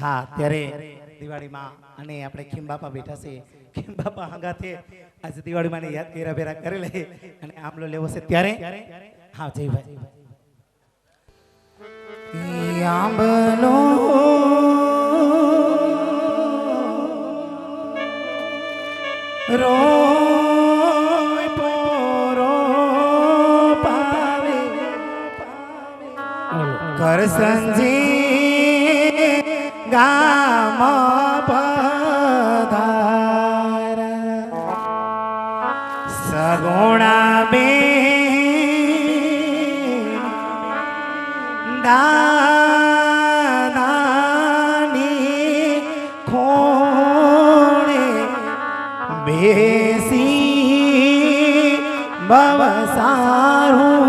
હા ત્યારે દિવાળીમાં અને આપણે ખીમ બાપા બેઠા છે. ખીમ બાપા હંગાથે આજે દિવાળીમાં યાદ કેરા ભેરા કરી લે અને આમલો લેવો છે ત્યારે? હા જયભાઈ આંબલો રો પોરો પાવે. કરસંજી ગામ પધાર સગુણા બે દાદાની ખોણે બેસી બવ સારું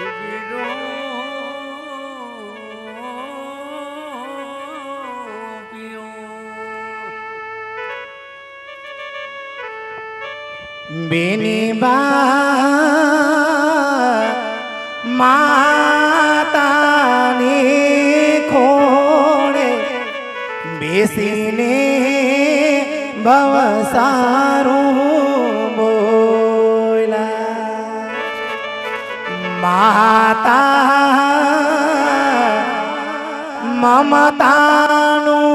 એવી રોપ્યો બેની બા માતાની ખોળે બેસીને બવ સારું માતા મમતાનું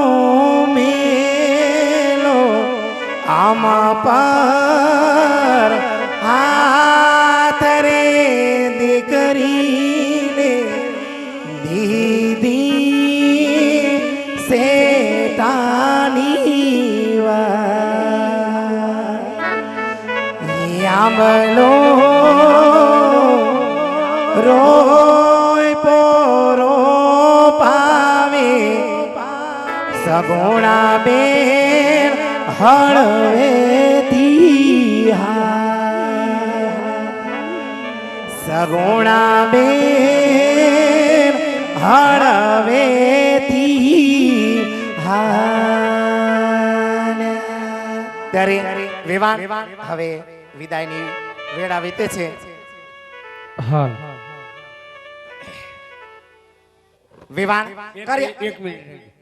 મેલો આમ પર હાથ રે દીકરીને દીદી સેટાની યામલો રોય પોરો પાવે, સગુણા બેન હળવેતી સગુણા બેન હળવેતી ત્યારે વિવાહ હવે વિદાયની વેળા વીતે છે. હા. વિવાન કરી એક મિનિટ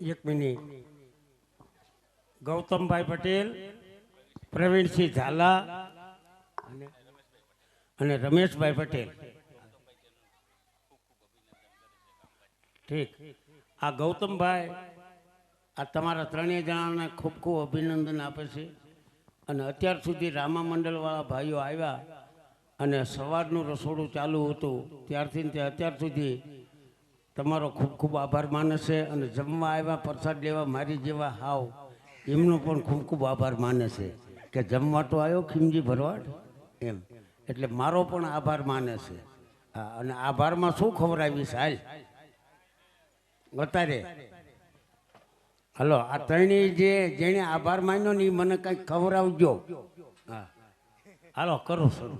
એક મિનિટ. ગૌતમભાઈ પટેલ પ્રવીણસિંહ ઝાલા અને અને રમેશભાઈ પટેલ. ઠીક. આ ગૌતમભાઈ આ તમારા ત્રણેય જણાને ખૂબ ખૂબ અભિનંદન આપે છે. અને અત્યાર સુધી રામા મંડળવાળા ભાઈઓ આવ્યા અને સવારનું રસોડું ચાલુ હતું. ત્યારથી તે અત્યાર સુધી તમારો ખૂબ ખૂબ આભાર માને છે અને જમવા આવ્યા, પ્રસાદ લેવા મારી જેવા હાવ, એમનો પણ ખૂબ ખૂબ આભાર માને છે કે જમવા તો આવ્યો ખીમજી ભરવાડ? એમ. એટલે મારો પણ આભાર માને છે હા, અને આભારમાં શું ખવડાવીશ હાલ? અત્યારે હલો આ ત્રણેય જે જેણે આભાર માન્યો ને એ મને કંઈક ખવડાવજો. હા. હાલો કરો શરૂ